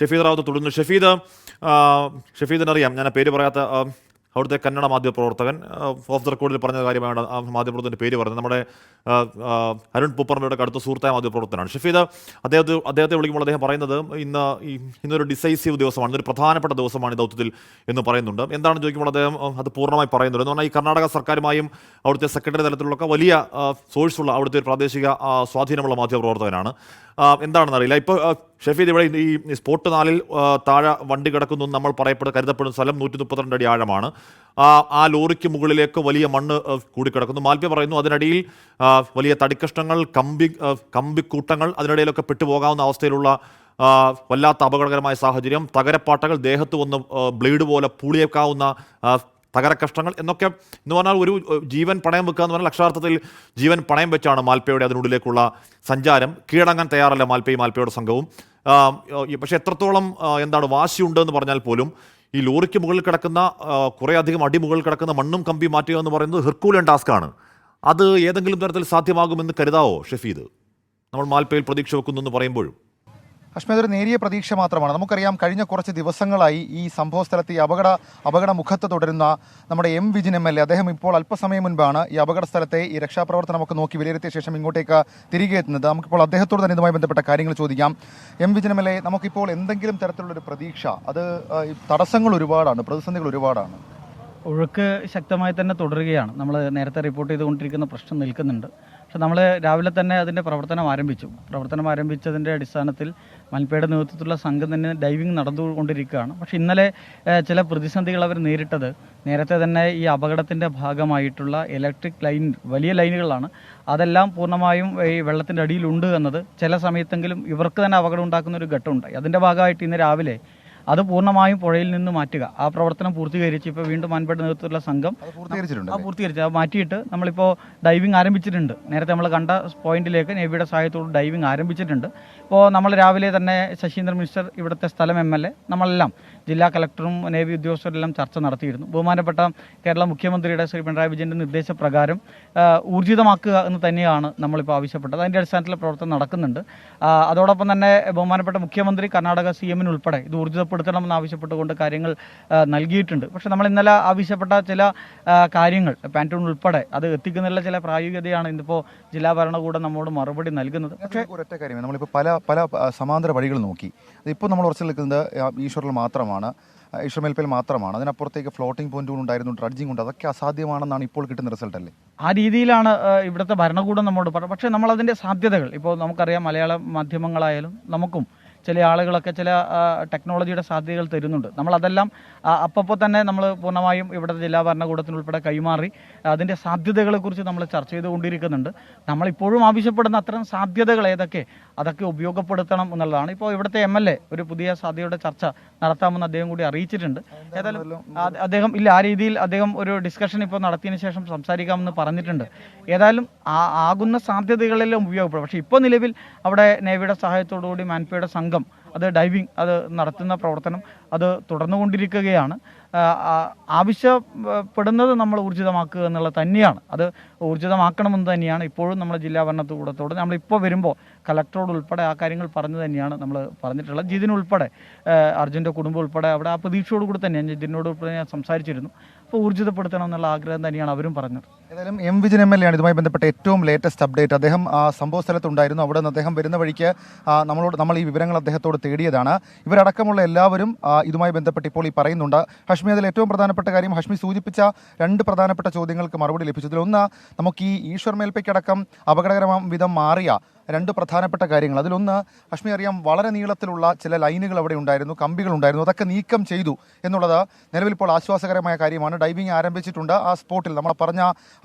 ഷഫീദ് റാവത്ത് തുടരുന്നു ഷഫീദ് ഷഫീദിനറിയാം. ഞാൻ പേര് പറയാത്ത അവിടുത്തെ കന്നഡ മാധ്യമപ്രവർത്തകൻ പ്രവർത്തകൻ ഓഫ് ദ റെക്കോർഡിൽ പറഞ്ഞ കാര്യമാണ് മാധ്യമപ്രവർത്തകന്റെ പേര് പറഞ്ഞത്. നമ്മുടെ അരുൺ പൂപ്പറമ്പയുടെ അടുത്ത സുഹൃത്തായ മാധ്യമപ്രവർത്തനാണ് ഷഫീദ് അദ്ദേഹത്തെ അദ്ദേഹത്തെ വിളിക്കുമ്പോൾ അദ്ദേഹം പറയുന്നത് ഇന്ന് ഇന്നൊരു ഡിസൈസീവ് ദിവസമാണ് ഇന്നൊരു പ്രധാനപ്പെട്ട ദിവസമാണ് ഈ ദൗത്യത്തിൽ എന്ന് പറയുന്നുണ്ട്. എന്താണ് ചോദിക്കുമ്പോൾ അദ്ദേഹം അത് പൂർണമായി പറയുന്നുണ്ട്. എന്ന് പറഞ്ഞാൽ ഈ കർണാടക സർക്കാരുമായും അവിടുത്തെ സെക്രട്ടറി തലത്തിലുള്ള വലിയ സോഴ്സുള്ള അവിടുത്തെ ഒരു പ്രാദേശിക സ്വാധീനമുള്ള മാധ്യമപ്രവർത്തകനാണ് പ്രവർത്തകനാണ്. എന്താണെന്ന് അറിയില്ല. ഇപ്പോൾ ഷഫീദ് ഇവിടെ ഈ സ്പോട്ട് നാലിൽ താഴെ വണ്ടി കിടക്കുന്നു നമ്മൾ പറയപ്പെടുന്ന കരുതപ്പെടുന്ന സ്ഥലം നൂറ്റി മുപ്പത്തിരണ്ട് അടി ആഴമാണ്. ആ ആ ലോറിക്ക് മുകളിലേക്ക് വലിയ മണ്ണ് കൂടിക്കിടക്കുന്നു. മാൽപ്യ പറയുന്നു അതിനിടയിൽ വലിയ തടിക്കഷ്ണങ്ങൾ കമ്പി കമ്പിക്കൂട്ടങ്ങൾ അതിനിടയിലൊക്കെ പെട്ടുപോകാവുന്ന അവസ്ഥയിലുള്ള വല്ലാത്ത അപകടകരമായ സാഹചര്യം. തകരപ്പാട്ടകൾ ദേഹത്ത് വന്ന് ബ്ലേഡ് പോലെ പൂളിയേക്കാവുന്ന തകരക്കഷ്ടങ്ങൾ എന്നൊക്കെ എന്ന് പറഞ്ഞാൽ ഒരു ജീവൻ പണയം വെക്കുക എന്ന് പറഞ്ഞാൽ അക്ഷരാർത്ഥത്തിൽ ജീവൻ പണയം വെച്ചാണ് മാൽപ്പയുടെ അതിനുള്ളിലേക്കുള്ള സഞ്ചാരം. കീഴടങ്ങാൻ തയ്യാറല്ല മാൽപ്പയും മാൽപ്പയുടെ സംഘവും. പക്ഷേ എത്രത്തോളം എന്താണ് വാശിയുണ്ട് എന്ന് പറഞ്ഞാൽ പോലും ഈ ലോറിക്ക് മുകളിൽ കിടക്കുന്ന കുറേ അധികം അടി മുകളിൽ കിടക്കുന്ന മണ്ണും കമ്പി മാറ്റുക എന്ന് പറയുന്നത് ഹെർക്കൂലൻ ടാസ്ക്കാണ് അത് ഏതെങ്കിലും തരത്തിൽ സാധ്യമാകുമെന്ന് കരുതാവോ ഷെഫീദ്? നമ്മൾ മാൽപ്പയിൽ പ്രതീക്ഷ വെക്കുന്നു എന്ന് പറയുമ്പോഴും. അഷ്മത് ഒരു നേരിയ പ്രതീക്ഷ മാത്രമാണ്. നമുക്കറിയാം കഴിഞ്ഞ കുറച്ച് ദിവസങ്ങളായി ഈ സംഭവ സ്ഥലത്ത് ഈ അപകട അപകട മുഖത്ത് തുടരുന്ന നമ്മുടെ M Vijin M L A അദ്ദേഹം ഇപ്പോൾ അല്പസമയം മുൻപാണ് ഈ അപകട സ്ഥലത്തെ ഈ രക്ഷാപ്രവർത്തനമൊക്കെ നോക്കി വിലയിരുത്തിയ ശേഷം ഇങ്ങോട്ടേക്ക് തിരികെ എത്തുന്നത്. നമുക്കിപ്പോൾ അദ്ദേഹത്തോട് തന്നെ ഇതുമായി ബന്ധപ്പെട്ട കാര്യങ്ങൾ ചോദിക്കാം. M Vijin M L A നമുക്കിപ്പോൾ എന്തെങ്കിലും തരത്തിലുള്ളൊരു പ്രതീക്ഷ? അത് തടസ്സങ്ങൾ ഒരുപാടാണ് പ്രതിസന്ധികൾ ഒരുപാടാണ്. ഒഴുക്ക് ശക്തമായി തന്നെ തുടരുകയാണ്. നമ്മൾ നേരത്തെ റിപ്പോർട്ട് ചെയ്തുകൊണ്ടിരിക്കുന്ന പ്രശ്നം നിൽക്കുന്നുണ്ട്. പക്ഷെ നമ്മൾ രാവിലെ തന്നെ അതിന്റെ പ്രവർത്തനം ആരംഭിച്ചു. പ്രവർത്തനം ആരംഭിച്ചതിന്റെ അടിസ്ഥാനത്തിൽ മൽപ്പയുടെ നേതൃത്വത്തിലുള്ള സംഘം തന്നെ ഡൈവിംഗ് നടന്നുകൊണ്ടിരിക്കുകയാണ്. പക്ഷെ ഇന്നലെ ചില പ്രതിസന്ധികൾ അവർ നേരിട്ടത് നേരത്തെ തന്നെ ഈ അപകടത്തിന്റെ ഭാഗമായിട്ടുള്ള ഇലക്ട്രിക് ലൈൻ വലിയ ലൈനുകളാണ് അതെല്ലാം പൂർണമായും ഈ വെള്ളത്തിന്റെ അടിയിലുണ്ട് എന്നത് ചില സമയത്തെങ്കിലും ഇവർക്ക് തന്നെ അപകടം ഉണ്ടാക്കുന്ന ഒരു ഘട്ടമുണ്ടായി അതിന്റെ ഭാഗമായിട്ട് ഇന്ന് രാവിലെ അത് പൂർണമായും പുഴയിൽ നിന്ന് മാറ്റുക. ആ പ്രവർത്തനം പൂർത്തീകരിച്ച് ഇപ്പോൾ വീണ്ടും മാൻപേട് നേതൃത്വത്തിലുള്ള സംഘം ആ പൂർത്തീകരിച്ചു. അത് മാറ്റിയിട്ട് നമ്മളിപ്പോൾ ഡൈവിംഗ് ആരംഭിച്ചിട്ടുണ്ട്. നേരത്തെ നമ്മൾ കണ്ട പോയിന്റിലേക്ക് നേവിയുടെ സഹായത്തോട് ഡൈവിംഗ് ആരംഭിച്ചിട്ടുണ്ട്. ഇപ്പോൾ നമ്മൾ രാവിലെ തന്നെ ശശീന്ദ്രൻ മിനിസ്റ്റർ ഇവിടുത്തെ സ്ഥലം എം എൽ എ നമ്മളെല്ലാം ജില്ലാ കളക്ടറും നേവി ഉദ്യോഗസ്ഥരെല്ലാം ചർച്ച നടത്തിയിരുന്നു. ബഹുമാനപ്പെട്ട കേരള മുഖ്യമന്ത്രിയുടെ ശ്രീ പിണറായി വിജയന്റെ നിർദ്ദേശപ്രകാരം ഊർജിതമാക്കുക എന്ന് തന്നെയാണ് നമ്മളിപ്പോൾ ആവശ്യപ്പെട്ടത്. അതിന്റെ അടിസ്ഥാനത്തിൽ പ്രവർത്തനം നടക്കുന്നുണ്ട്. അതോടൊപ്പം തന്നെ ബഹുമാനപ്പെട്ട മുഖ്യമന്ത്രി കർണാടക സി എമ്മിനുൾപ്പെടെ ഇത് ഇത് ഊർജിതപ്പെടുത്തണമെന്ന് ആവശ്യപ്പെട്ടുകൊണ്ട് കാര്യങ്ങൾ നൽകിയിട്ടുണ്ട്. പക്ഷേ നമ്മൾ ഇന്നലെ ആവശ്യപ്പെട്ട ചില കാര്യങ്ങൾ പാന്റൂൺ ഉൾപ്പെടെ അത് എത്തിക്കുന്നതിലുള്ള ചില പ്രായോഗികതയാണ് ഇന്നിപ്പോൾ ജില്ലാ ഭരണകൂടം നമ്മോട് മറുപടി നൽകുന്നത്. പക്ഷേ ഒരൊറ്റ കാര്യം നമ്മളിപ്പോൾ പല പല സമാന്തര വഴികൾ നോക്കി. ഇപ്പോൾ നമ്മൾ ഉറച്ചു നിൽക്കുന്നത് ഈശ്വറിൽ മാത്രമാണ് ആ, മാത്രമാണ്. അതിനപ്പുറത്തേക്ക് ഫ്ലോട്ടിംഗ് പോയിന്റുകൾ ഉണ്ടായിരുന്നു ഡ്രഡ്ജിംഗ് ഉണ്ട് അതൊക്കെ അസാധ്യമാണെന്നാണ് ഇപ്പോൾ കിട്ടുന്ന റിസൾട്ട് അല്ലേ? ആ രീതിയിലാണ് ഇവിടുത്തെ ഭരണകൂടം നമ്മോട് പറഞ്ഞത്. പക്ഷേ നമ്മൾ അതിന്റെ സാധ്യതകൾ ഇപ്പോൾ നമുക്കറിയാം മലയാള മാധ്യമങ്ങളായാലും നമുക്കും ചില ആളുകളൊക്കെ ചില ടെക്നോളജിയുടെ സാധ്യതകൾ തരുന്നുണ്ട്. നമ്മളതെല്ലാം അപ്പപ്പോൾ തന്നെ നമ്മൾ പൂർണമായും ഇവിടുത്തെ ജില്ലാ ഭരണകൂടത്തിനുൾപ്പെടെ കൈമാറി അതിന്റെ സാധ്യതകളെക്കുറിച്ച് നമ്മൾ ചർച്ച ചെയ്തുകൊണ്ടിരിക്കുന്നുണ്ട്. നമ്മളിപ്പോഴും ആവശ്യപ്പെടുന്ന അത്തരം സാധ്യതകൾ ഏതൊക്കെ അതൊക്കെ ഉപയോഗപ്പെടുത്തണം എന്നുള്ളതാണ്. ഇപ്പോൾ ഇവിടുത്തെ എം എൽ എ ഒരു പുതിയ സാധ്യതയുടെ ചർച്ച നടത്താമെന്ന് അദ്ദേഹം കൂടി അറിയിച്ചിട്ടുണ്ട്. ഏതായാലും അദ്ദേഹം ഇല്ല ആ രീതിയിൽ അദ്ദേഹം ഒരു ഡിസ്കഷൻ ഇപ്പോൾ നടത്തിയതിന് ശേഷം സംസാരിക്കാമെന്ന് പറഞ്ഞിട്ടുണ്ട്. ഏതായാലും ആ ആകുന്ന സാധ്യതകളെല്ലാം ഉപയോഗപ്പെടും. പക്ഷേ ഇപ്പോൾ നിലവിൽ അവിടെ നേവിയുടെ സഹായത്തോടുകൂടി മാൻപയുടെ സംഘം അത് ഡൈവിങ് അത് നടത്തുന്ന പ്രവർത്തനം അത് തുടർന്നുകൊണ്ടിരിക്കുകയാണ്. ആവശ്യപ്പെടുന്നത് നമ്മൾ ഊർജിതമാക്കുക എന്നുള്ളത് തന്നെയാണ്. അത് ഊർജിതമാക്കണമെന്ന് തന്നെയാണ് ഇപ്പോഴും നമ്മുടെ ജില്ലാ ഭരണകൂടത്തോട്. നമ്മളിപ്പോൾ വരുമ്പോൾ കലക്ടറോട് ഉൾപ്പെടെ ആ കാര്യങ്ങൾ പറഞ്ഞു തന്നെയാണ് നമ്മൾ പറഞ്ഞിട്ടുള്ളത്. ജിതിനുൾപ്പെടെ അർജുന്റെ കുടുംബം ഉൾപ്പെടെ അവിടെ ആ പ്രതീക്ഷയോട് കൂടി തന്നെ ജിതിനോട് ഉൾപ്പെടെ ഞാൻ സംസാരിച്ചിരുന്നു. അപ്പോൾ ഊർജിതപ്പെടുത്തണം എന്നുള്ള ആഗ്രഹം തന്നെയാണ് അവരും പറഞ്ഞത്. ഏതായാലും M Vijayan M L A ആണ് ഇതുമായി ബന്ധപ്പെട്ട ഏറ്റവും ലേറ്റസ്റ്റ് അപ്ഡേറ്റ് അദ്ദേഹം ആ സംഭവ സ്ഥലത്തുണ്ടായിരുന്നു. അവിടെ നിന്ന് അദ്ദേഹം വരുന്ന വഴിക്ക് നമ്മളോട് നമ്മൾ ഈ വിവരങ്ങൾ അദ്ദേഹത്തോട് തേടിയതാണ്. ഇവരടക്കമുള്ള എല്ലാവരും ഇതുമായി ബന്ധപ്പെട്ട് ഇപ്പോൾ ഈ പറയുന്നുണ്ട്. ഹഷ്മി അതിൽ ഏറ്റവും പ്രധാനപ്പെട്ട കാര്യം ഹഷ്മി സൂചിപ്പിച്ച രണ്ട് പ്രധാനപ്പെട്ട ചോദ്യങ്ങൾക്ക് മറുപടി ലഭിച്ചതിൽ ഒന്ന് നമുക്ക് ഈ ഈശ്വർ മേൽപ്പയ്ക്കടക്കം അപകടകരമാം വിധം മാറിയ രണ്ട് പ്രധാനപ്പെട്ട കാര്യങ്ങൾ. അതിലൊന്ന് അഷ്മി അറിയാം വളരെ നീളത്തിലുള്ള ചില ലൈനുകൾ അവിടെ ഉണ്ടായിരുന്നു കമ്പികൾ ഉണ്ടായിരുന്നു. അതൊക്കെ നീക്കം ചെയ്തു എന്നുള്ളത് നിലവിൽ ഇപ്പോൾ ആശ്വാസകരമായ കാര്യമാണ്. ഡൈവിംഗ് ആരംഭിച്ചിട്ടുണ്ട് ആ സ്പോട്ടിൽ. നമ്മൾ പറഞ്ഞ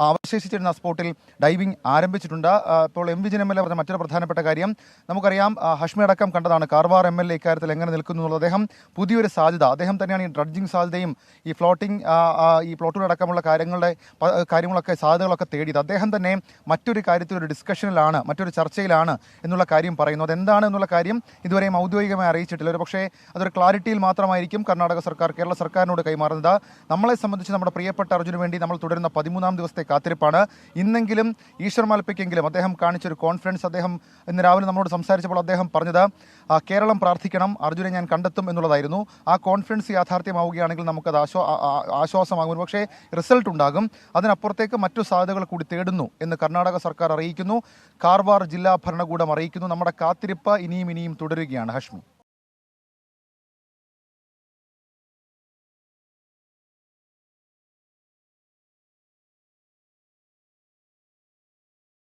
അവശേഷിച്ചിരുന്ന സ്പോട്ടിൽ ഡൈവിംഗ് ആരംഭിച്ചിട്ടുണ്ട്. ഇപ്പോൾ എം വിജയൻ എം എൽ പറഞ്ഞ മറ്റൊരു പ്രധാനപ്പെട്ട കാര്യം. നമുക്കറിയാം ഹഷ്മി അടക്കം കണ്ടതാണ് കാർവാർ എം എൽ എ ഇക്കാര്യത്തിൽ എങ്ങനെ നിൽക്കുന്നു എന്നുള്ളത്. അദ്ദേഹം പുതിയൊരു സാധ്യത. അദ്ദേഹം തന്നെയാണ് ഈ ഡ്രഡ്ജിംഗ് സാധ്യതയും ഈ ഫ്ലോട്ടിംഗ് ഈ പ്ലോട്ടൂൺ അടക്കമുള്ള കാര്യങ്ങളുടെ കാര്യങ്ങളൊക്കെ സാധ്യതകളൊക്കെ തേടിയത്. അദ്ദേഹം തന്നെ മറ്റൊരു കാര്യത്തിൽ ഒരു ഡിസ്കഷനിലാണ് മറ്റൊരു ചർച്ചയിലാണ് ചർച്ചയിലാണ് എന്നുള്ള കാര്യം പറയുന്നു. അതെന്താണ് എന്നുള്ള കാര്യം ഇതുവരെയും ഔദ്യോഗികമായി അറിയിച്ചിട്ടില്ല. ഒരു പക്ഷേ അതൊരു ക്ലാരിറ്റിയിൽ മാത്രമായിരിക്കും കർണാടക സർക്കാർ കേരള സർക്കാരിനോട് കൈമാറുന്നത്. നമ്മളെ സംബന്ധിച്ച് നമ്മുടെ പ്രിയപ്പെട്ട അർജുന് വേണ്ടി നമ്മൾ തുടരുന്ന പതിമൂന്നാം ദിവസത്തെ കാത്തിരിപ്പാണ്. ഇന്നെങ്കിലും ഈശ്വർ മാൽപ്പയ്ക്കെങ്കിലും അദ്ദേഹം കാണിച്ചൊരു കോൺഫിഡൻസ് അദ്ദേഹം ഇന്ന് രാവിലെ നമ്മളോട് സംസാരിച്ചപ്പോൾ അദ്ദേഹം പറഞ്ഞത് കേരളം പ്രാർത്ഥിക്കണം അർജുനെ ഞാൻ കണ്ടെത്തും എന്നുള്ളതായിരുന്നു. ആ കോൺഫിഡൻസ് യാഥാർത്ഥ്യമാവുകയാണെങ്കിൽ നമുക്കത് ആശ്വാ ആശ്വാസമാകും. പക്ഷേ റിസൾട്ട് ഉണ്ടാകും. അതിനപ്പുറത്തേക്ക് മറ്റു സാധ്യതകൾ കൂടി തേടുന്നു എന്ന് കർണാടക സർക്കാർ അറിയിക്കുന്നു. കാർവാർ ജില്ലാ ഭരണകൂടം അറിയിക്കുന്നു. നമ്മുടെ കാത്തിരിപ്പ് ഇനിയും ഇനിയും തുടരുകയാണ്. ഹഷ്മി.